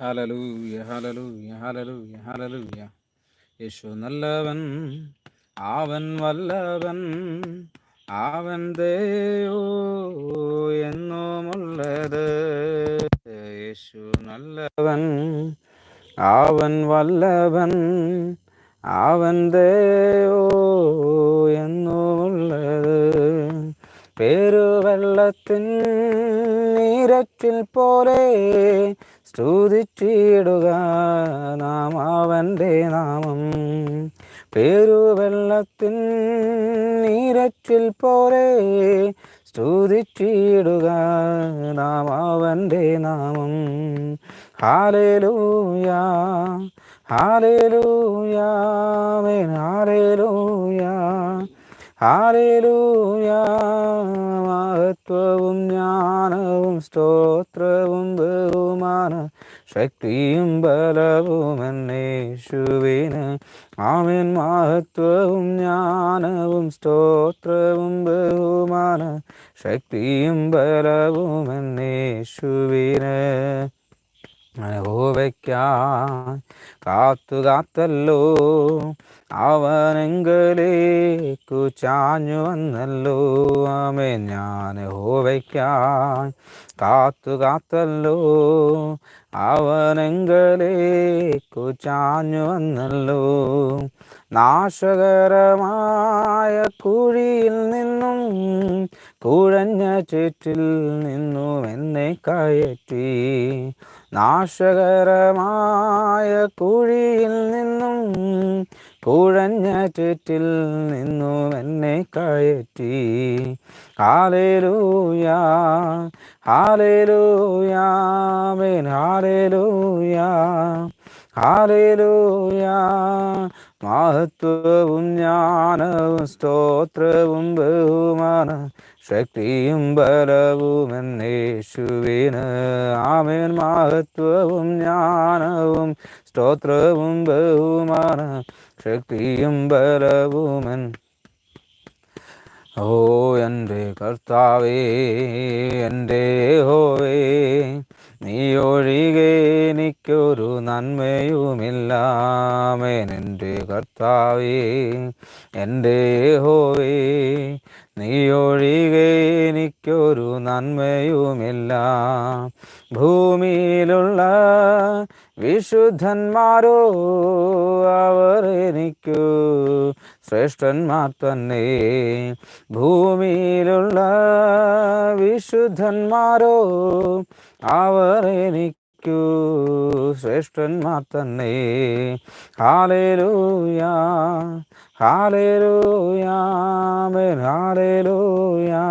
ഹലലൂയ ഹലലൂയ ഹലലൂയ ഹലലൂയ യേശു നല്ലവൻ അവൻ വല്ലവൻ അവൻ ദേയോ എന്നുമുള്ളത്. യേശു നല്ലവൻ അവൻ വല്ലവൻ അവൻ ദേയോ എന്നുമുള്ളത്. പേരുവെള്ളത്തിൻ നീരറ്റിൽ പോലെ സ്തുതിച്ചിടുക നാം അവന്റെ നാമം. പേരുവെള്ളത്തിൻ നീരച്ചിൽ പോലെ സ്തുതിച്ചിടുക നാം അവന്റെ നാമം. ഹാലേലൂയ ഹാലേലൂയാമേൻ ഹാലേലൂയാ മഹത്വവും ജ്ഞാനവും സ്തോത്രവും ബഹുമാന ശക്തിയും ബലവും എന്നേശുവിന്. ആമേൻ. മഹത്വവും ജ്ഞാനവും സ്തോത്രവും ബഹുമാന ശക്തിയും ബലവും എന്നേശുവിന്. യഹോവയ്ക്കായി കാത്തു കാത്തല്ലോ അവനെങ്കലേക്കു ചാഞ്ഞു വന്നല്ലോ. ആമേ ഞാൻ ഹോവയ്ക്കാൻ കാത്തു കാത്തല്ലോ. അവനെങ്കിലേക്കു ചാഞ്ഞു വന്നല്ലോ. നാശകരമായ കുഴിയിൽ നിന്നും കുഴഞ്ഞ ചേറ്റിൽ നിന്നും എന്നെ കയറ്റി. നാശകരമായ കുഴിയിൽ നിന്നും കുഴഞ്ഞ നിന്നു നിന്നും എന്നെ കയറ്റി. ഹാലേലൂയാ ഹാലേലൂയാ മേൻ ഹാലേലൂയ. മഹത്വവും ജ്ഞാനവും സ്തോത്രവും ബഹുമാന ശക്തിയും ബലവും എന്നേശുവിന്. ആമേൻ. മഹത്വവും ജ്ഞാനവും സ്തോത്രവും ബഹുമാന ശക്തിയും ബലവും എൻ ഓ എന്റെ കർത്താവേ എന്റെ ഹോവേ. നീ ഒഴികെ എനിക്കൊരു നന്മയുമില്ലാമേൻ എന്റെ കർത്താവേ എന്റെ ഹോവേ നീ ഒഴികെ എനിക്കൊരു നന്മയുമില്ല. ഭൂമിയിലുള്ള വിശുദ്ധന്മാരോ അവർ എനിക്കു ശ്രേഷ്ഠന്മാർ തന്നെ. ഭൂമിയിലുള്ള വിശുദ്ധന്മാരോ അവർ എനിക്കു ശ്രേഷ്ഠന്മാർ തന്നെ. Hallelujah hallelujah hallelujah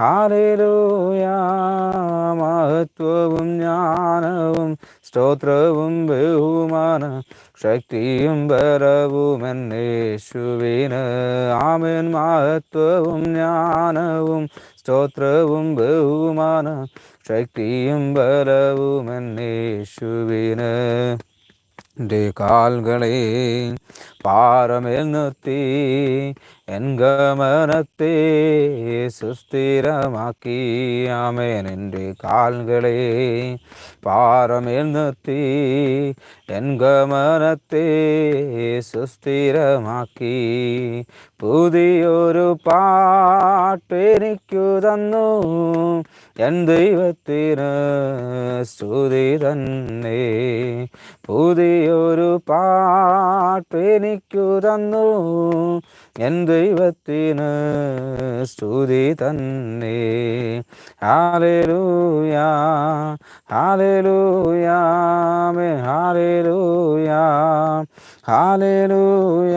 hallelujah. മഹത്വവും ജ്ഞാനവും സ്തോത്രവും ബഹുമാന ശക്തിയും ബലവും എന്നേശുവിന്. ആമേൻ. മഹത്വവും ജ്ഞാനവും സ്തോത്രവും ബഹുമാന ശക്തിയും ബലവും എന്നേശുവിന് എന്റെ കാൽകളെ പാറമേൽ നിർത്തി എൻ ഗമനത്തെ സുസ്ഥിരമാക്കി. ആമേൻ എന്റെ കാലുകളെ പാറമേൽ നിർത്തി എൻ ഗമനത്തെ സുസ്ഥിരമാക്കി. പുതിയൊരു പാട്ടെനിക്കു തന്നു എൻ ദൈവത്തിന് സ്തുതി തന്നെ. പുതിയൊരു പാട്ടെനിക്കു തന്നു. എൻ ദൈവത്തിന് സ്തുതി തന്നെ. ഹാലൂയാ ഹാലേലൂയ മേ ഹാലേലൂയ.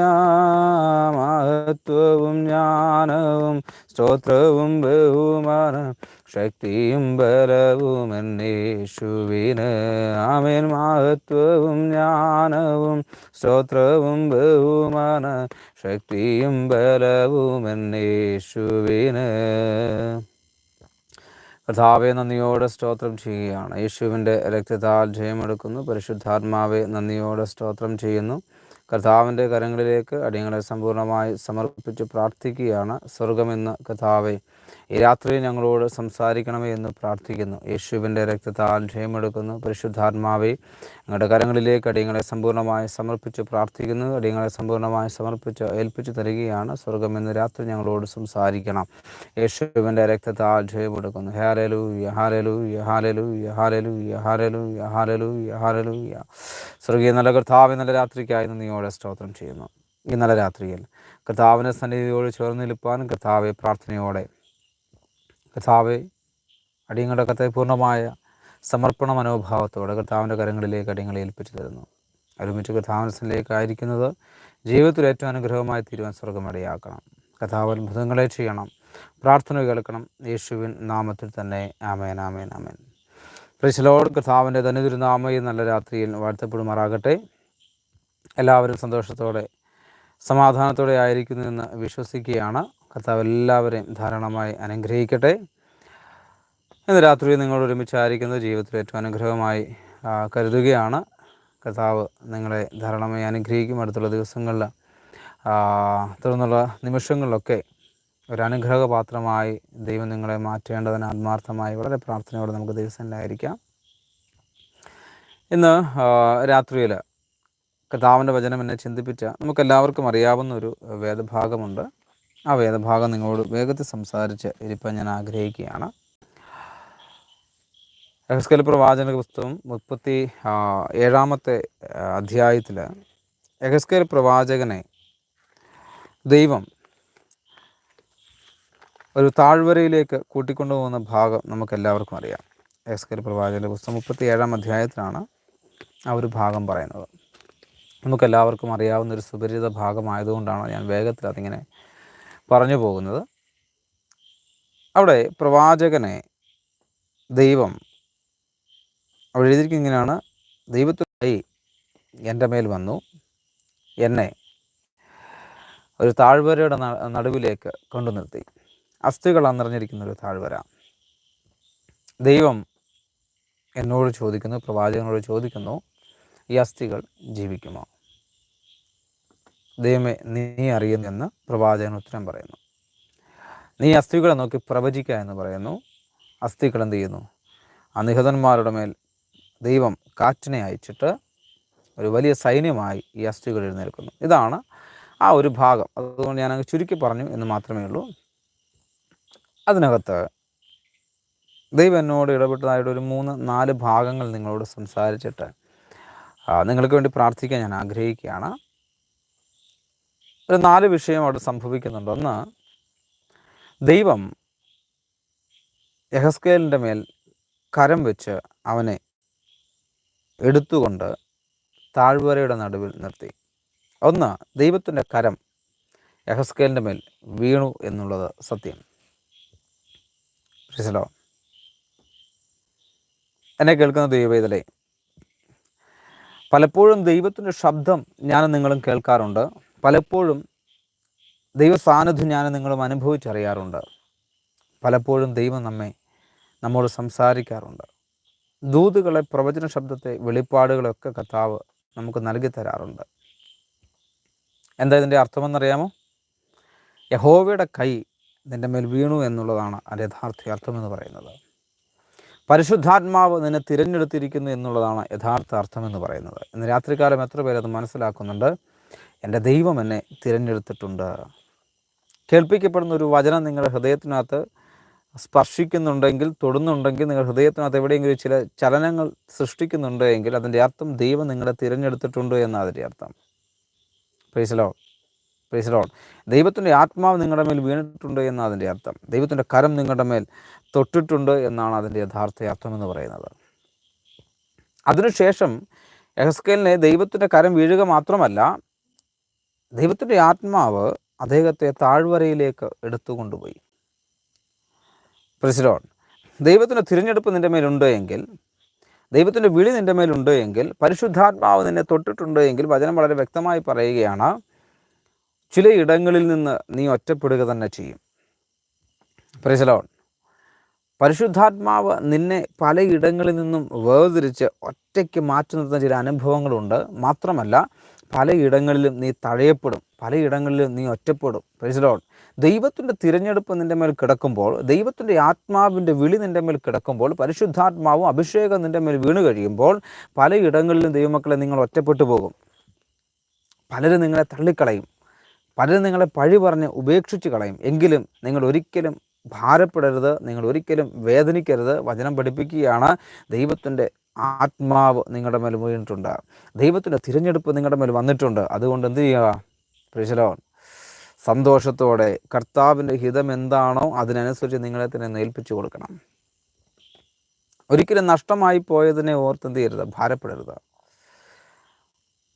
മഹത്വവും ജ്ഞാനവും സ്തോത്രവും ബഹുമാന ശക്തിയും ബലവും എന്നേശുവിന്. ആമേൻ. മഹത്വവും ജ്ഞാനവും സ്തോത്രവും ബഹുമാന ശക്തിയും ബലവും എന്നേശുവിന്. കർത്താവെ നന്ദിയോടെ സ്തോത്രം ചെയ്യുകയാണ്. യേശുവിന്റെ രക്തത്താൽ ജയമെടുക്കുന്നു. പരിശുദ്ധാത്മാവെ നന്ദിയോടെ സ്തോത്രം ചെയ്യുന്നു. കർത്താവിന്റെ കരങ്ങളിലേക്ക് അടിയങ്ങളെ സമ്പൂർണമായി സമർപ്പിച്ച് പ്രാർത്ഥിക്കുകയാണ്. സ്വർഗമെന്ന് കർത്താവെ ഈ രാത്രി ഞങ്ങളോട് സംസാരിക്കണമേ എന്ന് പ്രാർത്ഥിക്കുന്നു. യേശുവിന്റെ രക്തത്താൽ ജയമെടുക്കുന്നു. പരിശുദ്ധാത്മാവെ ഞങ്ങളുടെ കരങ്ങളിലേക്ക് അടിയങ്ങളെ സമ്പൂർണമായി സമർപ്പിച്ച് പ്രാർത്ഥിക്കുന്നു. അടിയങ്ങളെ സമ്പൂർണമായി സമർപ്പിച്ച് ഏൽപ്പിച്ച് തരികയാണ്. സ്വർഗം എന്ന് രാത്രി ഞങ്ങളോട് സംസാരിക്കണം. യേശുവിന്റെ രക്തത്താൽ ജയമെടുക്കുന്നു. ഹാലലു യഹാലലു യഹാലലു യഹാലലു യഹാലലു യഹാലലു യഹാലലു സ്വർഗീയ നല്ല കർത്താവ് നല്ല രാത്രിക്കായി നന്ദിയോടെ സ്തോത്രം ചെയ്യുന്നു. ഈ നല്ല രാത്രിയിൽ കർത്താവിന്റെ സന്നിധിയോട് ചേർന്ന് നിൽപ്പാൻ കർത്താവെ പ്രാർത്ഥനയോടെ കർത്താവെ അടിയങ്ങളുടെ കത്തെ പൂർണമായ സമർപ്പണ മനോഭാവത്തോടെ കർത്താവിന്റെ കരങ്ങളിലേക്ക് അടിയങ്ങളെ ഏൽപ്പിച്ചു തരുന്നു. ഒരുമിച്ച് കർത്താവിന്റെ ആയിരിക്കുന്നത് ജീവിതത്തിൽ ഏറ്റവും അനുഗ്രഹമായി തീരുവാൻ സ്വർഗം കഥാവ് അത്ഭുതങ്ങളെ ചെയ്യണം. പ്രാർത്ഥന കേൾക്കണം. യേശുവിൻ നാമത്തിൽ തന്നെ ആമേൻ ആമേൻ ആമേൻ. പ്രശ്ലോട് കർത്താവിന്റെ ഈ നല്ല രാത്രിയിൽ വാഴ്ത്തപ്പെടുമാറാകട്ടെ. എല്ലാവരും സന്തോഷത്തോടെ സമാധാനത്തോടെ ആയിരിക്കുന്നു എന്ന് വിശ്വസിക്കുകയാണ്. കർത്താവ് എല്ലാവരെയും ധാരാളമായി അനുഗ്രഹിക്കട്ടെ. ഇന്ന് രാത്രി നിങ്ങൾ ഒരുമിച്ചായിരിക്കുന്നത് ജീവിതത്തിൽ ഏറ്റവും അനുഗ്രഹമായി കരുതുകയാണ്. കർത്താവ് നിങ്ങളെ ധാരാളമായി അനുഗ്രഹിക്കും. അടുത്തുള്ള ദിവസങ്ങളിൽ തുടർന്നുള്ള നിമിഷങ്ങളിലൊക്കെ ഒരു അനുഗ്രഹപാത്രമായി ദൈവം നിങ്ങളെ മാറ്റേണ്ടതിന് ആത്മാർത്ഥമായി വളരെ പ്രാർത്ഥനയോടെ നമുക്ക് ദിവസങ്ങളിലായിരിക്കാം. ഇന്ന് രാത്രിയിൽ കഥാവിന്റെ വചനം എന്നെ ചിന്തിപ്പിച്ച നമുക്കെല്ലാവർക്കും അറിയാവുന്ന ഒരു വേദഭാഗമുണ്ട്. ആ വേദഭാഗം നിങ്ങളോട് വേഗത്തിൽ സംസാരിച്ച് ഇരിപ്പാൻ ഞാൻ ആഗ്രഹിക്കുകയാണ്. എഹസ്കൽ പ്രവാചന പുസ്തകം മുപ്പത്തി ഏഴാമത്തെ അധ്യായത്തിൽ എഹസ്കൽ പ്രവാചകനെ ദൈവം ഒരു താഴ്വരയിലേക്ക് കൂട്ടിക്കൊണ്ടു പോകുന്ന ഭാഗം നമുക്കെല്ലാവർക്കും അറിയാം. എഹസ്കൽ പ്രവാചകന്റെ പുസ്തകം മുപ്പത്തി ഏഴാം അധ്യായത്തിലാണ് ആ ഒരു ഭാഗം പറയുന്നത്. നമുക്കെല്ലാവർക്കും അറിയാവുന്ന ഒരു സുപരിചിത ഭാഗമായതുകൊണ്ടാണ് ഞാൻ വേഗത്തിൽ അതിങ്ങനെ പറഞ്ഞു പോകുന്നത്. അവിടെ പ്രവാചകനെ ദൈവം അവിടെ എഴുതിയിരിക്കുന്നതിനാണ് ദൈവത്തിനായി എന്റെ മേൽ വന്നു. എന്നെ ഒരു താഴ്വരയുടെ നടുവിലേക്ക് കൊണ്ടു നിർത്തി അസ്ഥികൾ അന്നിറഞ്ഞിരിക്കുന്ന ഒരു താഴ്വര. ദൈവം എന്നോട് ചോദിക്കുന്നു പ്രവാചകനോട് ചോദിക്കുന്നു ഈ അസ്ഥികൾ ജീവിക്കുമോ? ദൈവമേ നീ അറിയുന്നെന്ന് പ്രവാചകൻ ഉത്തരം പറയുന്നു. നീ അസ്ഥികളെ നോക്കി പ്രവചിക്കുക എന്ന് പറയുന്നു. അസ്ഥികൾ എന്ത് ചെയ്യുന്നു? അനിഹതന്മാരുടെ മേൽ ദൈവം കാറ്റിനെ അയച്ചിട്ട് ഒരു വലിയ സൈന്യമായി ഈ അസ്ഥികൾ എഴുന്നേൽക്കുന്നു. ഇതാണ് ആ ഒരു ഭാഗം. അതുകൊണ്ട് ഞാൻ അങ്ങ് ചുരുക്കി പറഞ്ഞു എന്ന് മാത്രമേ ഉള്ളൂ. അതിനകത്ത് ദൈവം എന്നോട് ഇടപെട്ടതായിട്ട് ഒരു മൂന്ന് നാല് ഭാഗങ്ങൾ നിങ്ങളോട് സംസാരിച്ചിട്ട് നിങ്ങൾക്ക് വേണ്ടി പ്രാർത്ഥിക്കാൻ ഞാൻ ആഗ്രഹിക്കുകയാണ്. ഒരു നാല് വിഷയം അവിടെ സംഭവിക്കുന്നുണ്ട്. ഒന്ന് ദൈവം യഹസ്കേലിന്റെ മേൽ കരം വെച്ച് അവനെ എടുത്തുകൊണ്ട് താഴ്വരയുടെ നടുവിൽ നിർത്തി. ഒന്ന് ദൈവത്തിന്റെ കരം യഹസ്കേലിന്റെ മേൽ വീണു എന്നുള്ളത് സത്യം. എന്നെ കേൾക്കുന്ന ദൈവവേദലേ പലപ്പോഴും ദൈവത്തിന്റെ ശബ്ദം ഞാനും നിങ്ങളും കേൾക്കാറുണ്ട്. പലപ്പോഴും ദൈവ ഞാൻ നിങ്ങളും അനുഭവിച്ചറിയാറുണ്ട്. പലപ്പോഴും ദൈവം നമ്മെ നമ്മോട് സംസാരിക്കാറുണ്ട്. ദൂതുകളെ പ്രവചന ശബ്ദത്തെ വെളിപ്പാടുകളൊക്കെ കർത്താവ് നമുക്ക് നൽകി തരാറുണ്ട്. എന്താ ഇതിന്റെ അർത്ഥമെന്നറിയാമോ? യഹോവയുടെ കൈ നിന്റെ മേൽ വീണു എന്നുള്ളതാണ് അതിന്റെ യഥാർത്ഥ അർത്ഥമെന്ന് പറയുന്നത്. പരിശുദ്ധാത്മാവ് നിന്നെ തിരഞ്ഞെടുത്തിരിക്കുന്നു എന്നുള്ളതാണ് യഥാർത്ഥ അർത്ഥമെന്ന് പറയുന്നത്. ഇന്ന് രാത്രികാലം എത്ര പേരത് മനസ്സിലാക്കുന്നുണ്ട്? എന്റെ ദൈവം എന്നെ തിരഞ്ഞെടുത്തിട്ടുണ്ട്. കേൾപ്പിക്കപ്പെടുന്ന ഒരു വചനം നിങ്ങളുടെ ഹൃദയത്തിനകത്ത് സ്പർശിക്കുന്നുണ്ടെങ്കിൽ തൊടുന്നുണ്ടെങ്കിൽ നിങ്ങൾ ഹൃദയത്തിനകത്ത് എവിടെയെങ്കിലും ചില ചലനങ്ങൾ സൃഷ്ടിക്കുന്നുണ്ട് എങ്കിൽ അതിന്റെ അർത്ഥം ദൈവം നിങ്ങളെ തിരഞ്ഞെടുത്തിട്ടുണ്ട് എന്നാണ് അതിന്റെ അർത്ഥം പ്രീസലോ പ്രീസലോ ദൈവത്തിന്റെ ആത്മാവ് നിങ്ങളുടെ മേൽ വീണിട്ടുണ്ട് എന്നാണ് അതിന്റെ അർത്ഥം. ദൈവത്തിന്റെ കരം നിങ്ങളുടെ മേൽ തൊട്ടിട്ടുണ്ട് എന്നാണ് അതിന്റെ യഥാർത്ഥ അർത്ഥം എന്ന് പറയുന്നത്. അതിനുശേഷം എഹസ്കേലിനെ ദൈവത്തിന്റെ കരം വീഴുക മാത്രമല്ല ദൈവത്തിന്റെ ആത്മാവ് അദ്ദേഹത്തെ താഴ്വരയിലേക്ക് എടുത്തുകൊണ്ടുപോയി. പ്രസിഡോൺ ദൈവത്തിന്റെ തിരഞ്ഞെടുപ്പ് നിന്റെ മേലുണ്ട് എങ്കിൽ ദൈവത്തിന്റെ വിളി നിന്റെ മേലുണ്ട് എങ്കിൽ പരിശുദ്ധാത്മാവ് നിന്നെ തൊട്ടിട്ടുണ്ട് എങ്കിൽ വചനം വളരെ വ്യക്തമായി പറയുകയാണ് ചിലയിടങ്ങളിൽ നിന്ന് നീ ഒറ്റപ്പെടുക തന്നെ ചെയ്യും. പ്രസിലോൺ പരിശുദ്ധാത്മാവ് നിന്നെ പലയിടങ്ങളിൽ നിന്നും വേർതിരിച്ച് ഒറ്റയ്ക്ക് മാറ്റി നിർത്തുന്ന ചില അനുഭവങ്ങളുണ്ട്. മാത്രമല്ല പലയിടങ്ങളിലും നീ തഴയപ്പെടും പലയിടങ്ങളിലും നീ ഒറ്റപ്പെടും. പ്രൈസ്ലോൺ ദൈവത്തിന്റെ തിരഞ്ഞെടുപ്പ് നിന്റെ മേൽ കിടക്കുമ്പോൾ ദൈവത്തിന്റെ ആത്മാവിന്റെ വിളി നിന്റെ മേൽ കിടക്കുമ്പോൾ പരിശുദ്ധാത്മാവും അഭിഷേകം നിന്റെ മേൽ വീണ് കഴിയുമ്പോൾ പലയിടങ്ങളിലും ദൈവമക്കളെ നിങ്ങൾ ഒറ്റപ്പെട്ടു പോകും. പലരും നിങ്ങളെ തള്ളിക്കളയും പലരും നിങ്ങളെ പഴി പറഞ്ഞ് ഉപേക്ഷിച്ച് കളയും. എങ്കിലും നിങ്ങൾ ഒരിക്കലും ഭാരപ്പെടരുത് നിങ്ങൾ ഒരിക്കലും വേദനിക്കരുത്. വചനം പഠിപ്പിക്കുകയാണ് ദൈവത്തിന്റെ ആത്മാവ് നിങ്ങളുടെ മേൽ വീണിട്ടുണ്ട്. ദൈവത്തിന്റെ തിരഞ്ഞെടുപ്പ് നിങ്ങളുടെ മേൽ വന്നിട്ടുണ്ട്. അതുകൊണ്ട് എന്ത് ചെയ്യുക? പ്രശലോൺ സന്തോഷത്തോടെ കർത്താവിന്റെ ഹിതം എന്താണോ അതിനനുസരിച്ച് നിങ്ങളെ തന്നെ നേൽപ്പിച്ചു കൊടുക്കണം. ഒരിക്കലും നഷ്ടമായി പോയതിനെ ഓർത്ത് എന്ത് ചെയ്യരുത്? ഭാരപ്പെടരുത്.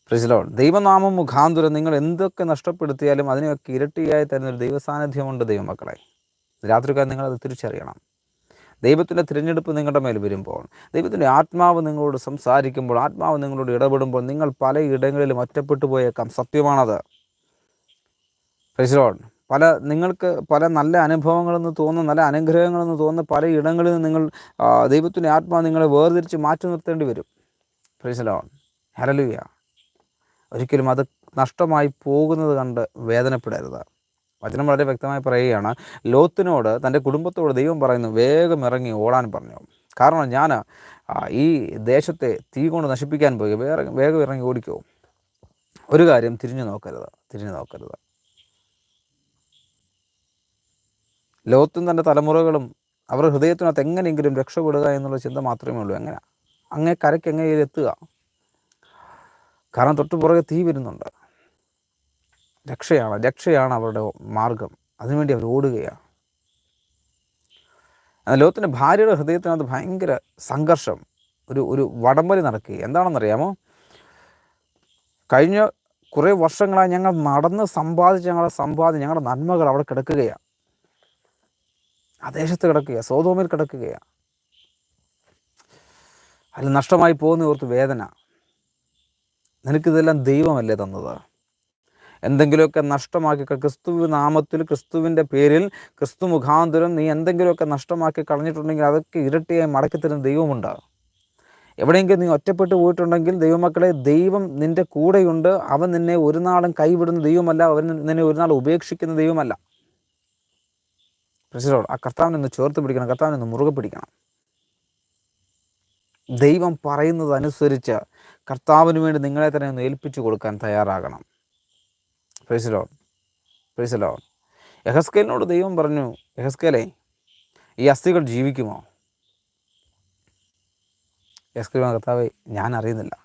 പ്രസിലോൺ ദൈവനാമം മുഖാന്തരം നിങ്ങൾ എന്തൊക്കെ നഷ്ടപ്പെടുത്തിയാലും അതിനെയൊക്കെ ഇരട്ടിയായി തരുന്ന ഒരു ദൈവസാന്നിധ്യമുണ്ട് ദൈവമക്കളെ. രാത്രിക്കാർ നിങ്ങളത് തിരിച്ചറിയണം. ദൈവത്തിന്റെ തിരഞ്ഞെടുപ്പ് നിങ്ങളുടെ മേൽ വരുമ്പോൾ ദൈവത്തിന്റെ ആത്മാവ് നിങ്ങളോട് സംസാരിക്കുമ്പോൾ ആത്മാവ് നിങ്ങളോട് ഇടപെടുമ്പോൾ നിങ്ങൾ പലയിടങ്ങളിലും ഒറ്റപ്പെട്ടു പോയേക്കാം. സത്യമാണത്. റിസോൺ പല നിങ്ങൾക്ക് പല നല്ല അനുഭവങ്ങളെന്ന് തോന്നുന്ന നല്ല അനുഗ്രഹങ്ങളെന്ന് തോന്നുന്ന പല ഇടങ്ങളിൽ നിന്ന് നിങ്ങൾ ദൈവത്തിന്റെ ആത്മാവ് നിങ്ങളെ വേർതിരിച്ച് മാറ്റി നിർത്തേണ്ടി വരും. പ്രസിലോൺ ഹരലുയ ഒരിക്കലും അത് നഷ്ടമായി പോകുന്നത് കണ്ട് വേദനപ്പെടരുത്. വചനം വളരെ വ്യക്തമായി പറയുകയാണ് ലോത്തിനോട് തന്റെ കുടുംബത്തോട് ദൈവം പറയുന്നു വേഗം ഇറങ്ങി ഓടാൻ പറഞ്ഞു. കാരണം ഞാൻ ഈ ദേശത്തെ തീ കൊണ്ട് നശിപ്പിക്കാൻ പോയി. വേറെ വേഗം ഇറങ്ങി ഓടിക്കോ. ഒരു കാര്യം തിരിഞ്ഞു നോക്കരുത് തിരിഞ്ഞു നോക്കരുത്. ലോത്തും തന്റെ തലമുറകളും അവരുടെ ഹൃദയത്തിനകത്ത് എങ്ങനെയെങ്കിലും രക്ഷപ്പെടുക എന്നുള്ള ചിന്ത മാത്രമേ ഉള്ളൂ. എങ്ങനെ? അങ്ങേ കരയ്ക്ക് എങ്ങനെ എത്തുക. കാരണം തൊട്ടു പുറകെ തീ വരുന്നുണ്ട്. രക്ഷയാണ് രക്ഷയാണ് അവരുടെ മാർഗം അതിനുവേണ്ടി അവർ ഓടുകയാണ്. ലോകത്തിന്റെ ഭാര്യയുടെ ഹൃദയത്തിനകത്ത് ഭയങ്കര സംഘർഷം ഒരു ഒരു വടംവലി നടക്കുക എന്താണെന്നറിയാമോ? കഴിഞ്ഞ കുറേ വർഷങ്ങളായി ഞങ്ങൾ നടന്ന് സമ്പാദിച്ച് ഞങ്ങളുടെ സമ്പാദ്യം ഞങ്ങളുടെ നന്മകൾ അവിടെ കിടക്കുകയാണ്. ആ ദേശത്ത് കിടക്കുക സോതോമിൽ കിടക്കുകയാണ്. അതിൽ നഷ്ടമായി പോകുന്ന ഓർത്ത് വേദന. നിനക്കിതെല്ലാം ദൈവമല്ലേ തന്നത്? എന്തെങ്കിലുമൊക്കെ നഷ്ടമാക്കി ക്രിസ്തു നാമത്തിൽ ക്രിസ്തുവിന്റെ പേരിൽ ക്രിസ്തു മുഖാന്തരം നീ എന്തെങ്കിലുമൊക്കെ നഷ്ടമാക്കി കളഞ്ഞിട്ടുണ്ടെങ്കിൽ അതൊക്കെ ഇരട്ടിയായി മടക്കി തരുന്ന ദൈവമുണ്ട് എവിടെയെങ്കിലും നീ ഒറ്റപ്പെട്ടു പോയിട്ടുണ്ടെങ്കിൽ ദൈവമക്കളെ ദൈവം നിന്റെ കൂടെയുണ്ട്. അവൻ നിന്നെ ഒരു നാളും കൈവിടുന്ന ദൈവമല്ല. അവൻ നിന്നെ ഒരു നാൾ ഉപേക്ഷിക്കുന്ന ദൈവമല്ല. പ്രസിഡോട് ആ കർത്താവിനൊന്ന് ചേർത്ത് പിടിക്കണം. കർത്താവിനൊന്ന് മുറുകെ പിടിക്കണം. ദൈവം പറയുന്നത് അനുസരിച്ച് കർത്താവിന് വേണ്ടി നിങ്ങളെ തന്നെ ഒന്ന് ഏൽപ്പിച്ചു കൊടുക്കാൻ തയ്യാറാകണം. പ്രൈസലോ പ്രൈസലോൺ യഹസ്കേലിനോട് ദൈവം പറഞ്ഞു യഹസ്കേലെ ഈ അസ്ഥികൾ ജീവിക്കുമോ? യസ്കേൽ കർത്താവ് ഞാൻ അറിയുന്നില്ല.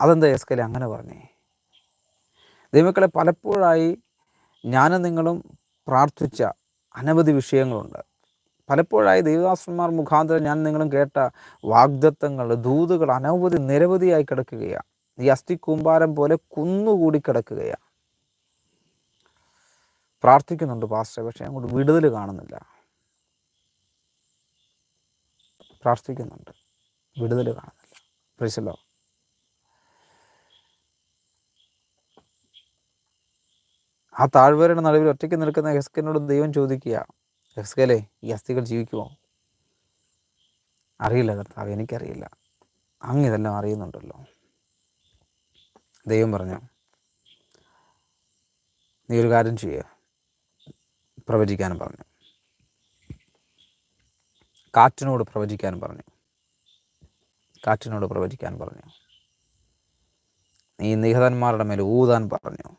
അതെന്താ യസ്കേലെ അങ്ങനെ പറഞ്ഞേ? ദൈവക്കളെ പലപ്പോഴായി ഞാനും നിങ്ങളും പ്രാർത്ഥിച്ച അനവധി വിഷയങ്ങളുണ്ട്. പലപ്പോഴായി ദൈവദാസന്മാർ മുഖാന്തരം ഞാൻ നിങ്ങളും കേട്ട വാഗ്ദത്തങ്ങൾ ദൂതുകൾ അനവധി നിരവധിയായി കിടക്കുകയാണ്. ഈ അസ്ഥി കൂമ്പാരം പോലെ കുന്നുകൂടി കിടക്കുകയാണ് പ്രാർത്ഥിക്കുന്നുണ്ട് പാസ്റ്റർ പക്ഷെ അങ്ങോട്ട് വിടുതൽ കാണുന്നില്ല. പ്രാർത്ഥിക്കുന്നുണ്ട്. വിടുതൽ കാണുന്നില്ല. പ്രിസലോ ആ താഴ്വരയുടെ നടുവിൽ ഒറ്റയ്ക്ക് നിൽക്കുന്ന ഹെസ്കനോട് ദൈവം ചോദിക്കുക ഹെസ്കലെ ഈ അസ്ഥികൾ ജീവിക്കുമോ? അറിയില്ല കർത്താവ് എനിക്കറിയില്ല. അങ്ങ് ഇതെല്ലാം അറിയുന്നുണ്ടല്ലോ. ദൈവം പറഞ്ഞു നീ ഒരു കാര്യം ചെയ്യുക പ്രവചിക്കാനും പറഞ്ഞു. കാറ്റിനോട് പ്രവചിക്കാനും പറഞ്ഞു. കാറ്റിനോട് പ്രവചിക്കാൻ പറഞ്ഞു. നീ നിഹതന്മാരുടെ മേൽ ഊതാൻ പറഞ്ഞു.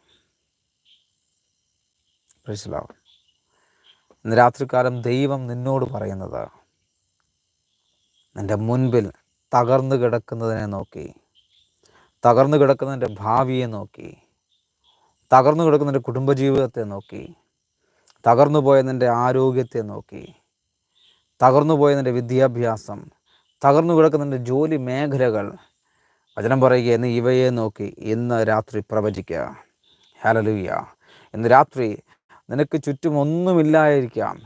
മനസ്സിലാവും ഇന്ന് രാത്രികാലം ദൈവം നിന്നോട് പറയുന്നത് നിന്റെ മുൻപിൽ തകർന്നു കിടക്കുന്നതിനെ നോക്കി തകർന്നു കിടക്കുന്നതിന്റെ ഭാവിയെ നോക്കി തകർന്നു കിടക്കുന്നതിന്റെ കുടുംബജീവിതത്തെ നോക്കി തകർന്നു പോയതിന്റെ ആരോഗ്യത്തെ നോക്കി തകർന്നു പോയതിന്റെ വിദ്യാഭ്യാസം തകർന്നു കിടക്കുന്നതിന്റെ ജോലി മേഖലകൾ വചനം പറയുക എന്ന് ഇവയെ നോക്കി ഇന്ന് രാത്രി പ്രവചിക്കുക. ഹലലുയ്യ ഇന്ന് രാത്രി നിനക്ക് ചുറ്റും ഒന്നുമില്ലായിരിക്കാം.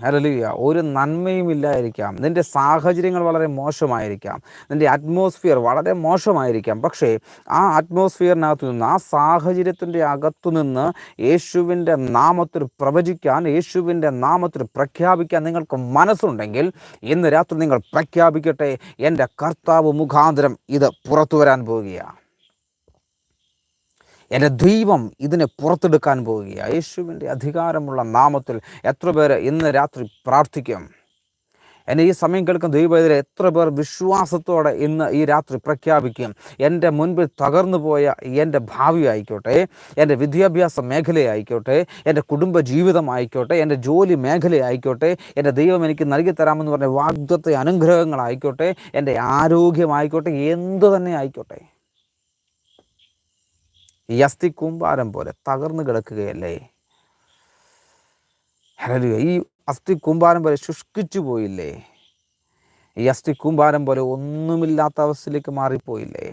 ഒരു നന്മയും ഇല്ലായിരിക്കാം. നിന്റെ സാഹചര്യങ്ങൾ വളരെ മോശമായിരിക്കാം. നിന്റെ അറ്റ്മോസ്ഫിയർ വളരെ മോശമായിരിക്കാം. പക്ഷേ ആ അറ്റ്മോസ്ഫിയറിനകത്തു നിന്ന് ആ സാഹചര്യത്തിന്റെ അകത്തു നിന്ന് യേശുവിന്റെ നാമത്തിൽ പ്രവചിക്കാൻ യേശുവിന്റെ നാമത്തിൽ പ്രഖ്യാപിക്കാൻ നിങ്ങൾക്ക് മനസ്സുണ്ടെങ്കിൽ ഇന്ന് രാത്രി നിങ്ങൾ പ്രഖ്യാപിക്കട്ടെ. എന്റെ കർത്താവ് മുഖാന്തരം ഇത് പുറത്തു വരാൻ പോവുകയാണ്. എന്റെ ദൈവം ഇതിനെ പുറത്തെടുക്കാൻ പോവുകയാണ് യേശുവിന്റെ അധികാരമുള്ള നാമത്തിൽ എത്ര പേര് ഇന്ന് രാത്രി പ്രാർത്ഥിക്കും? എന്നെ ഈ സമയം കേൾക്കുന്ന ദൈവത്തിലെ എത്ര പേർ വിശ്വാസത്തോടെ ഇന്ന് ഈ രാത്രി പ്രഖ്യാപിക്കും? എന്റെ മുൻപിൽ തകർന്നു പോയ എന്റെ ഭാവി ആയിക്കോട്ടെ എന്റെ വിദ്യാഭ്യാസ മേഖലയായിക്കോട്ടെ എന്റെ കുടുംബ ജീവിതം ആയിക്കോട്ടെ എന്റെ ജോലി മേഖലയായിക്കോട്ടെ എന്റെ ദൈവം എനിക്ക് നൽകി തരാമെന്ന് പറഞ്ഞ വാഗ്ദത്തെ അനുഗ്രഹങ്ങളായിക്കോട്ടെ എന്റെ ആരോഗ്യമായിക്കോട്ടെ എന്തു തന്നെ ആയിക്കോട്ടെ. ഈ അസ്ഥി കൂമ്പാരം പോലെ തകർന്നു കിടക്കുകയല്ലേ? ഈ അസ്ഥി കൂമ്പാരം പോലെ ശുഷ്കിച്ചു പോയില്ലേ? ഈ അസ്ഥി കൂമ്പാരം പോലെ ഒന്നുമില്ലാത്ത അവസ്ഥയിലേക്ക് മാറിപ്പോയില്ലേ?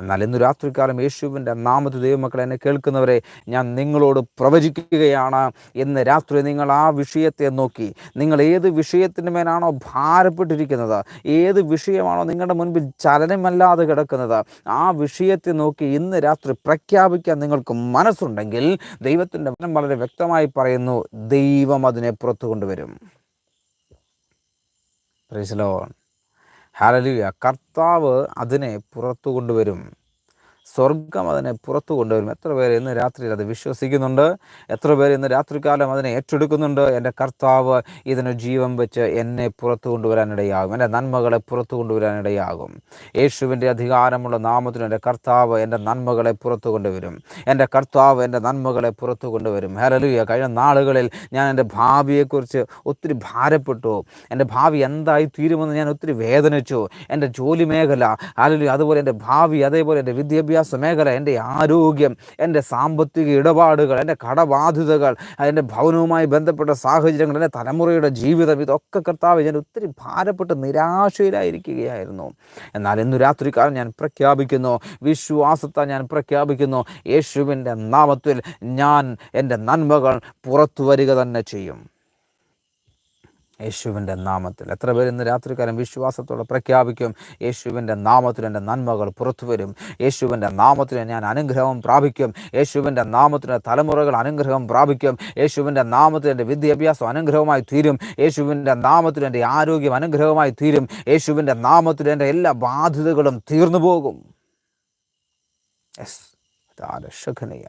എന്നാൽ ഇന്ന് രാത്രികാലം യേശുവിന്റെ നാമത്തെ ദൈവമക്കളെ എന്നെ കേൾക്കുന്നവരെ ഞാൻ നിങ്ങളോട് പ്രവചിക്കുകയാണ്. ഇന്ന് രാത്രി നിങ്ങൾ ആ വിഷയത്തെ നോക്കി. നിങ്ങൾ ഏത് വിഷയത്തിന്റെ മേലാണോ ഭാരപ്പെട്ടിരിക്കുന്നത്? ഏത് വിഷയമാണോ നിങ്ങളുടെ മുൻപിൽ ചലനമല്ലാതെ കിടക്കുന്നത്? ആ വിഷയത്തെ നോക്കി ഇന്ന് രാത്രി പ്രഖ്യാപിക്കാൻ നിങ്ങൾക്ക് മനസ്സുണ്ടെങ്കിൽ ദൈവത്തിന്റെ മനം വളരെ വ്യക്തമായി പറയുന്നു ദൈവം അതിനെ പുറത്തു കൊണ്ടുവരും. പ്രൈസലോൺ ഹാലലുയ കർത്താവ് അതിനെ പുറത്തു കൊണ്ടുവരും. സ്വർഗം അതിനെ പുറത്തു കൊണ്ടുവരും. എത്ര പേര് ഇന്ന് രാത്രിയിൽ അത് വിശ്വസിക്കുന്നുണ്ട്? എത്ര പേര് ഇന്ന് രാത്രികാലം അതിനെ ഏറ്റെടുക്കുന്നുണ്ട്? എന്റെ കർത്താവ് ഇതിന് ജീവൻ വെച്ച് എന്നെ പുറത്തു കൊണ്ടുവരാനിടയാകും. എന്റെ നന്മകളെ പുറത്തു കൊണ്ടുവരാനിടയാകും. യേശുവിന്റെ അധികാരമുള്ള നാമത്തിന് എന്റെ കർത്താവ് എന്റെ നന്മകളെ പുറത്തു കൊണ്ടുവരും. എന്റെ കർത്താവ് എന്റെ നന്മകളെ പുറത്തു കൊണ്ടുവരും. ഹരലുയ കഴിഞ്ഞ നാളുകളിൽ ഞാൻ എന്റെ ഭാവിയെക്കുറിച്ച് ഒത്തിരി ഭാരപ്പെട്ടു. എന്റെ ഭാവി എന്തായി തീരുമെന്ന് ഞാൻ ഒത്തിരി വേദനിച്ചു. എന്റെ ജോലി മേഖല അതുപോലെ എന്റെ ഭാവി അതേപോലെ എന്റെ വിദ്യാഭ്യാസ വിദ്യാഭ്യാസ മേഖല എന്റെ ആരോഗ്യം എന്റെ സാമ്പത്തിക ഇടപാടുകൾ എന്റെ കടബാധ്യതകൾ എന്റെ ഭവനവുമായി ബന്ധപ്പെട്ട സാഹചര്യങ്ങൾ എന്റെ തലമുറയുടെ ജീവിതം ഇതൊക്കെ കർത്താവ് ഞാൻ ഒത്തിരി ഭാരപ്പെട്ട് നിരാശയിലായിരിക്കുകയായിരുന്നു. എന്നാൽ ഇന്ന് രാത്രിക്കാലം ഞാൻ പ്രഖ്യാപിക്കുന്നു വിശ്വാസത്തെ ഞാൻ പ്രഖ്യാപിക്കുന്നു യേശുവിന്റെ നാമത്തിൽ ഞാൻ എന്റെ നന്മകൾ പുറത്തു വരിക തന്നെ ചെയ്യും. യേശുവിന്റെ നാമത്തിൽ. എത്ര പേർ ഇന്ന് രാത്രികാലം വിശ്വാസത്തോടെ പ്രഖ്യാപിക്കും യേശുവിന്റെ നാമത്തിൽ എന്റെ നന്മകൾ പുറത്തു വരും. യേശുവിന്റെ നാമത്തിൽ ഞാൻ അനുഗ്രഹം പ്രാപിക്കും. യേശുവിന്റെ നാമത്തിന് തലമുറകൾ അനുഗ്രഹം പ്രാപിക്കും. യേശുവിന്റെ നാമത്തിൽ എന്റെ വിദ്യാഭ്യാസം അനുഗ്രഹമായി തീരും. യേശുവിന്റെ നാമത്തിൽ എന്റെ ആരോഗ്യം അനുഗ്രഹമായി തീരും. യേശുവിന്റെ നാമത്തിൽ എന്റെ എല്ലാ ബാധ്യതകളും തീർന്നു പോകും. യെസ്. രക്ഷകനീയ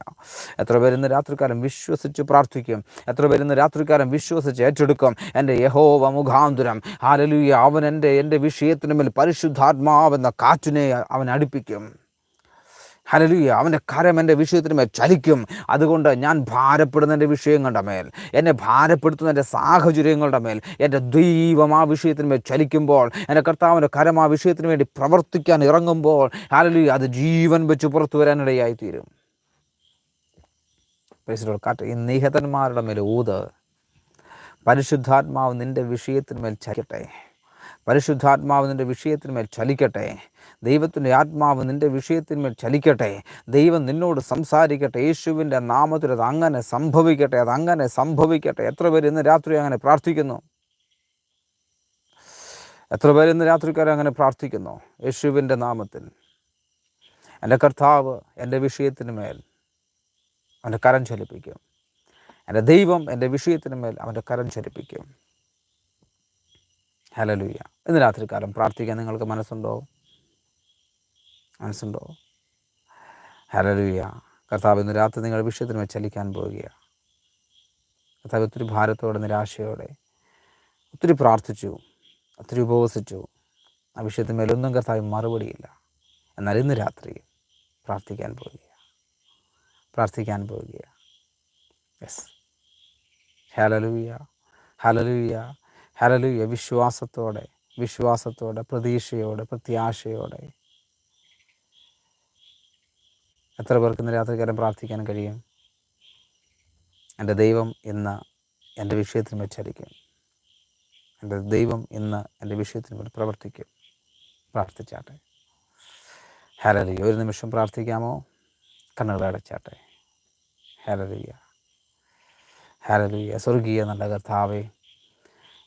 എത്ര പേരിന്ന് രാത്രിക്കാലം വിശ്വസിച്ച് പ്രാർത്ഥിക്കും? എത്ര പേരിന്ന് രാത്രിക്കാലം വിശ്വസിച്ച് ഏറ്റെടുക്കും? എന്റെ യഹോവ മുഖാന്തുരം. ഹാലലൂയ അവൻ എന്റെ എന്റെ വിഷയത്തിനുമേൽ പരിശുദ്ധാത്മാവെന്ന കാറ്റിനെ അവൻ അടുപ്പിക്കും. ഹലലുയ അവന്റെ കരം എന്റെ വിഷയത്തിന് മേൽ ചലിക്കും. അതുകൊണ്ട് ഞാൻ ഭാരപ്പെടുന്ന എന്റെ വിഷയങ്ങളുടെ മേൽ എന്നെ ഭാരപ്പെടുത്തുന്ന എന്റെ സാഹചര്യങ്ങളുടെ മേൽ എന്റെ ദൈവം ആ വിഷയത്തിന് മേൽ ചലിക്കുമ്പോൾ എന്റെ കർത്താവിന്റെ കരം ആ വിഷയത്തിന് വേണ്ടി പ്രവർത്തിക്കാൻ ഇറങ്ങുമ്പോൾ ഹലലുയ അത് ജീവൻ വെച്ച് പുറത്തു വരാനിടയായി തീരും കാറ്റ് ഈ നിഹതന്മാരുടെ മേൽ ഊത്. പരിശുദ്ധാത്മാവ് നിന്റെ വിഷയത്തിന്മേൽ ചലിക്കട്ടെ. പരിശുദ്ധാത്മാവ് നിന്റെ വിഷയത്തിന്മേൽ ചലിക്കട്ടെ. ദൈവത്തിന്റെ ആത്മാവ് നിന്റെ വിഷയത്തിന്മേൽ ചലിക്കട്ടെ. ദൈവം നിന്നോട് സംസാരിക്കട്ടെ. യേശുവിന്റെ നാമത്തിൽ അത് അങ്ങനെ സംഭവിക്കട്ടെ. അത് അങ്ങനെ സംഭവിക്കട്ടെ. എത്ര പേര് ഇന്ന് രാത്രി അങ്ങനെ പ്രാർത്ഥിക്കുന്നു? എത്ര പേര് ഇന്ന് രാത്രിക്കാരെ അങ്ങനെ പ്രാർത്ഥിക്കുന്നു? യേശുവിന്റെ നാമത്തിൽ. എന്റെ കർത്താവ് എന്റെ വിഷയത്തിന് മേൽ അവന്റെ കരം ചലിപ്പിക്കും. എന്റെ ദൈവം എന്റെ വിഷയത്തിന് മേൽ അവന്റെ കരം ചലിപ്പിക്കും. ഹലലുയ്യ ഇന്ന് രാത്രിക്കാലം പ്രാർത്ഥിക്കാൻ നിങ്ങൾക്ക് മനസ്സുണ്ടോ? മനസ്സുണ്ടോ? ഹരലുയ കർത്താവ് ഇന്ന് രാത്രി നിങ്ങളുടെ വിഷയത്തിന് മേൽ ചലിക്കാൻ പോവുകയാണ് കർത്താവ് ഒത്തിരി ഭാരത്തോടെ നിരാശയോടെ ഒത്തിരി പ്രാർത്ഥിച്ചു ഒത്തിരി ഉപവസിച്ചു. ആ വിഷയത്തിന് മേലൊന്നും കർത്താവ് മറുപടിയില്ല. എന്നാൽ ഇന്ന് രാത്രി പ്രാർത്ഥിക്കാൻ പോവുകയാണ് പ്രാർത്ഥിക്കാൻ പോവുകയാണ് യെസ് ഹലലുയ ഹലലുയ ഹലലുയ വിശ്വാസത്തോടെ വിശ്വാസത്തോടെ പ്രതീക്ഷയോടെ പ്രത്യാശയോടെ എത്ര പേർക്ക് ഇന്ന് രാത്രികാലം പ്രാർത്ഥിക്കാൻ കഴിയും? എന്റെ ദൈവം ഇന്ന് എന്റെ വിഷയത്തിന് വെച്ചായിരിക്കും എന്റെ ദൈവം ഇന്ന് എന്റെ വിഷയത്തിന് വേണ്ടി പ്രവർത്തിക്കും. പ്രാർത്ഥിച്ചാട്ടെ. ഹലലിയ ഒരു നിമിഷം പ്രാർത്ഥിക്കാമോ? കണ്ണുകൾ അടച്ചാട്ടെ. ഹലലിയ ഹലലിയ സ്വർഗീയ നല്ല കർത്താവേ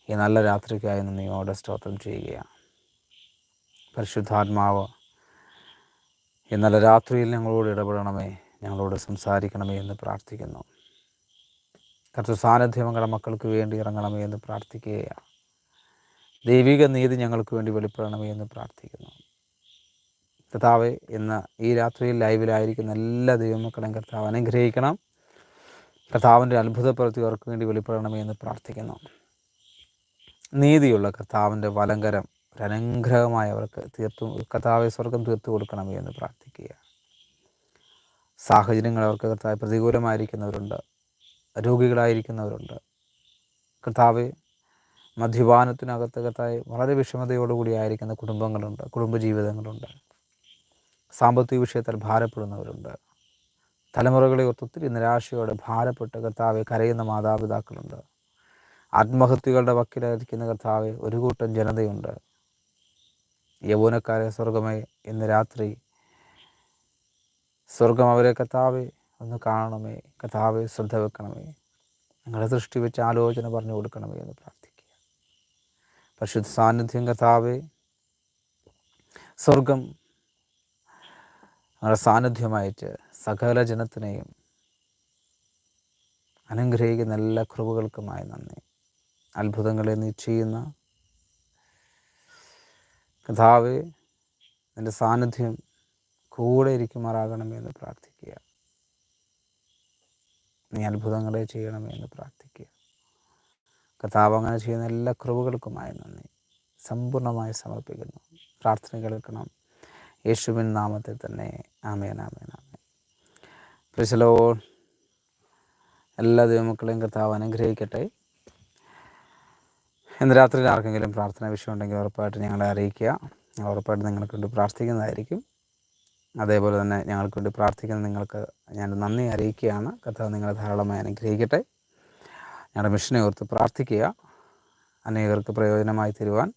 ഈ നല്ല രാത്രിക്കായി നന്ദിയോടെ സ്തോത്രം ചെയ്യുകയാണ്. പരിശുദ്ധാത്മാവ് ഈ നല്ല രാത്രിയിൽ ഞങ്ങളോട് ഇടപെടണമേ ഞങ്ങളോട് സംസാരിക്കണമേ എന്ന് പ്രാർത്ഥിക്കുന്നു. കർത്ത സാന്നിധ്യം മക്കൾക്ക് വേണ്ടി ഇറങ്ങണമേ എന്ന് പ്രാർത്ഥിക്കുകയാണ്. ദൈവിക നീതി ഞങ്ങൾക്ക് വേണ്ടി വെളിപ്പെടണമേ എന്ന് പ്രാർത്ഥിക്കുന്നു. കർത്താവ് ഇന്ന് ഈ രാത്രിയിൽ ലൈവിലായിരിക്കുന്ന എല്ലാ ദൈവമക്കളെയും കർത്താവ് അനുഗ്രഹിക്കണം. കർത്താവിന്റെ അത്ഭുത പ്രവൃത്തികൾക്ക് വേണ്ടി വെളിപ്പെടണമേ എന്ന് പ്രാർത്ഥിക്കുന്നു. നീതിയുള്ള കർത്താവിന്റെ വലങ്കരം ഒരു അനുഗ്രഹമായി അവർക്ക് തീർത്തും കർത്താവെ സ്വർഗം തീർത്തു കൊടുക്കണമേ എന്ന് പ്രാർത്ഥിക്കുക. സാഹചര്യങ്ങൾ അവർക്ക് കർത്താവ് പ്രതികൂലമായിരിക്കുന്നവരുണ്ട് രോഗികളായിരിക്കുന്നവരുണ്ട്. കർത്താവ് മദ്യപാനത്തിനകത്ത് കർത്താവ് വളരെ വിഷമതയോടുകൂടി ആയിരിക്കുന്ന കുടുംബങ്ങളുണ്ട് കുടുംബജീവിതങ്ങളുണ്ട്. സാമ്പത്തിക വിഷയത്തിൽ ഭാരപ്പെടുന്നവരുണ്ട്. തലമുറകളെ ഒത്തിരി നിരാശയോടെ ഭാരപ്പെട്ട് കർത്താവെ കരയുന്ന മാതാപിതാക്കളുണ്ട്. ആത്മഹത്യകളുടെ വക്കിലായിരിക്കുന്ന കർത്താവ് ഒരു കൂട്ടം ജനതയുണ്ട്. യൗവനക്കാരെ സ്വർഗമേ ഇന്ന് രാത്രി. സ്വർഗം അവരെ കഥാവെ ഒന്ന് കാണണമേ. കഥാവെ ശ്രദ്ധ വെക്കണമേ. നിങ്ങളെ സൃഷ്ടി വെച്ച് ആലോചന പറഞ്ഞു കൊടുക്കണമേ എന്ന് പ്രാർത്ഥിക്കുക. പരിശുദ്ധ സാന്നിധ്യം കഥാവെ സ്വർഗം നിങ്ങളുടെ സാന്നിധ്യമായിട്ട് സകല ജനത്തിനെയും അനുഗ്രഹിക്കുന്ന എല്ലാ കൃപകൾക്കുമായി നന്ദി. അത്ഭുതങ്ങളെ നീ ചെയ്യുന്ന കഥാവ് എന്റെ സാന്നിധ്യം കൂടെ ഇരിക്കുമാറാകണമേ എന്ന് പ്രാർത്ഥിക്കുക. നീ അത്ഭുതങ്ങളെ ചെയ്യണമേ എന്ന് പ്രാർത്ഥിക്കുക. കഥാവ് അങ്ങനെ ചെയ്യുന്ന എല്ലാ കൃപകൾക്കുമായി നന്ദി. സമ്പൂർണമായി സമർപ്പിക്കുന്നു. പ്രാർത്ഥന കേൾക്കണം. യേശുവിൻ നാമത്തിൽ തന്നെ. ആമേൻ ആമേൻ ആമേൻ. പ്രശലോ എല്ലാ ദൈവമക്കളെയും കർത്താവ് അനുഗ്രഹിക്കട്ടെ. ഇന്ന് രാത്രിയിൽ ആർക്കെങ്കിലും പ്രാർത്ഥന വിഷയം ഉണ്ടെങ്കിൽ ഉറപ്പായിട്ട് ഞങ്ങളെ അറിയിക്കുക. ഞങ്ങൾ ഉറപ്പായിട്ട് നിങ്ങൾക്ക് വേണ്ടി പ്രാർത്ഥിക്കുന്നതായിരിക്കും. അതേപോലെ തന്നെ ഞങ്ങൾക്ക് വേണ്ടി പ്രാർത്ഥിക്കുന്ന നിങ്ങൾക്ക് ഞാൻ നന്ദി അറിയിക്കുകയാണ്. കഥ നിങ്ങളെ ധാരാളമായി അനുഗ്രഹിക്കട്ടെ. ഞങ്ങളുടെ മിഷനെ ഓർത്ത് പ്രാർത്ഥിക്കുക. അനേകർക്ക് പ്രയോജനമായി തീരുവാൻ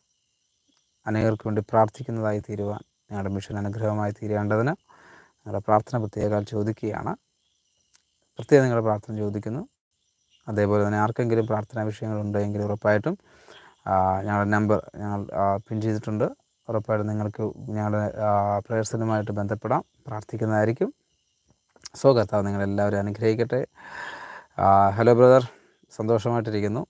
അനേകർക്ക് വേണ്ടി പ്രാർത്ഥിക്കുന്നതായി തീരുവാൻ ഞങ്ങളുടെ മിഷൻ അനുഗ്രഹമായി തീരേണ്ടതിന് നിങ്ങളുടെ പ്രാർത്ഥന പ്രത്യേകം ചോദിക്കുകയാണ്. പ്രത്യേകം നിങ്ങളുടെ പ്രാർത്ഥന ചോദിക്കുന്നു. അതേപോലെ തന്നെ ആർക്കെങ്കിലും പ്രാർത്ഥനാ വിഷയങ്ങളുണ്ടെങ്കിൽ ഉറപ്പായിട്ടും ഞങ്ങളുടെ നമ്പർ ഞങ്ങൾ പിൻ ചെയ്തിട്ടുണ്ട്. ഉറപ്പായിട്ടും നിങ്ങൾക്ക് ഞങ്ങളുടെ പ്രേഴ്സണുമായിട്ട് ബന്ധപ്പെടാം. പ്രാർത്ഥിക്കുന്നതായിരിക്കും. സോ കർത്താവ് നിങ്ങളെല്ലാവരും അനുഗ്രഹിക്കട്ടെ. Hello brother. സന്തോഷമായിട്ടിരിക്കുന്നു.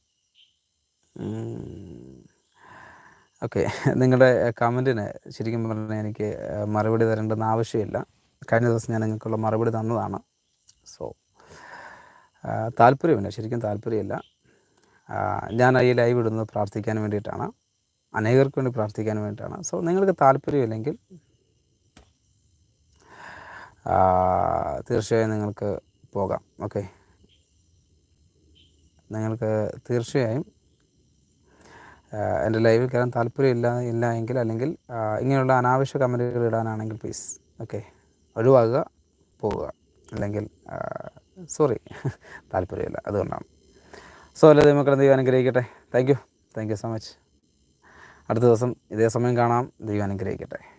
ഓക്കെ. നിങ്ങളുടെ കമന്റിന് ശരിക്കും പറഞ്ഞാൽ എനിക്ക് മറുപടി തരേണ്ടെന്ന് ആവശ്യമില്ല. കഴിഞ്ഞ ദിവസം ഞാൻ നിങ്ങൾക്കുള്ള മറുപടി തന്നതാണ്. സോ താല്പര്യമില്ല ശരിക്കും താല്പര്യമില്ല. ഞാൻ ഈ ലൈവ് ഇടുന്നത് പ്രാർത്ഥിക്കാൻ വേണ്ടിയിട്ടാണ്. അനേകർക്ക് വേണ്ടി പ്രാർത്ഥിക്കാൻ വേണ്ടിയിട്ടാണ്. സോ നിങ്ങൾക്ക് താല്പര്യമില്ലെങ്കിൽ തീർച്ചയായും നിങ്ങൾക്ക് പോകാം. ഓക്കെ നിങ്ങൾക്ക് തീർച്ചയായും എന്റെ ലൈവിൽ കയറാൻ താല്പര്യമില്ല ഇല്ല എങ്കിൽ അല്ലെങ്കിൽ ഇങ്ങനെയുള്ള അനാവശ്യ കമന്റുകൾ ഇടാനാണെങ്കിൽ പ്ലീസ് ഓക്കെ ഒഴിവാകുക പോവുക. അല്ലെങ്കിൽ സോറി താല്പര്യമില്ല അതുകൊണ്ടാണ്. സോ അല്ലേ ദൈവമക്കളെ ദൈവം അനുഗ്രഹിക്കട്ടെ. Thank you thank you so much അടുത്ത ദിവസം ഇതേ സമയം കാണാം. ദൈവം അനുഗ്രഹിക്കട്ടെ.